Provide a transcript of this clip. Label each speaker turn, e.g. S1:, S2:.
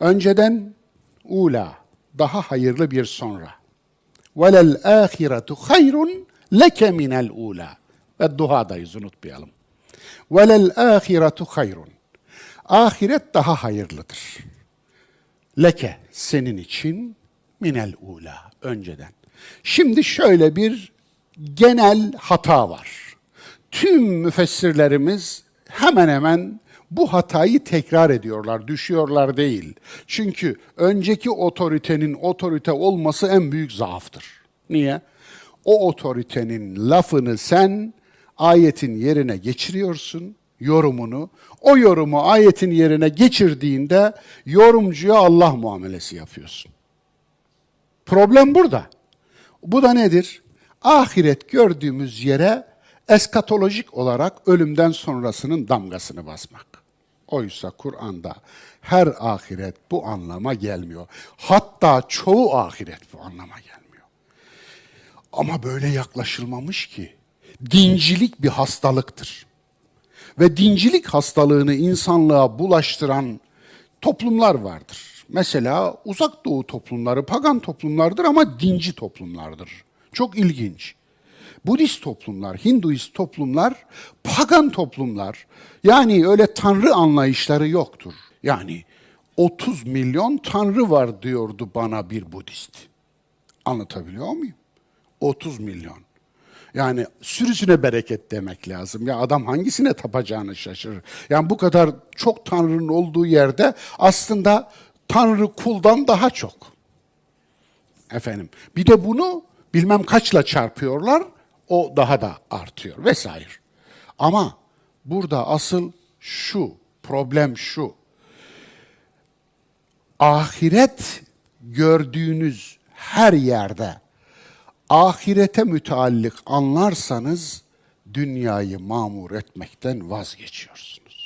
S1: Önceden ula, daha hayırlı bir sonra. Velel ahiretu hayrun leke minel ula. Ve duadayız unutmayalım. Velel ahiretu hayrun. Ahiret daha hayırlıdır. Leke senin için minel ula önceden. Şimdi şöyle bir genel hata var. Tüm müfessirlerimiz hemen hemen bu hatayı tekrar ediyorlar, düşüyorlar değil. Çünkü önceki otoritenin otorite olması en büyük zaaftır. Niye? O otoritenin lafını sen ayetin yerine geçiriyorsun, yorumunu. O yorumu ayetin yerine geçirdiğinde yorumcuya Allah muamelesi yapıyorsun. Problem burada. Bu da nedir? Ahiret gördüğümüz yere eskatolojik olarak ölümden sonrasının damgasını basmak. Oysa Kur'an'da her ahiret bu anlama gelmiyor. Hatta çoğu ahiret bu anlama gelmiyor. Ama böyle yaklaşılmamış ki. Dincilik bir hastalıktır. Ve dincilik hastalığını insanlığa bulaştıran toplumlar vardır. Mesela uzak doğu toplumları pagan toplumlardır ama dinci toplumlardır. Çok ilginç. Budist toplumlar, Hinduist toplumlar, pagan toplumlar. Yani öyle tanrı anlayışları yoktur. Yani 30 milyon tanrı var diyordu bana bir Budist. Anlatabiliyor muyum? 30 milyon. Yani sürüsüne bereket demek lazım. Ya adam hangisine tapacağını şaşırır. Yani bu kadar çok tanrının olduğu yerde aslında tanrı kuldan daha çok. Efendim. Bir de bunu bilmem kaçla çarpıyorlar. O daha da artıyor vesaire. Ama burada asıl şu, problem şu. Ahiret gördüğünüz her yerde ahirete müteallik anlarsanız dünyayı mamur etmekten vazgeçiyorsunuz.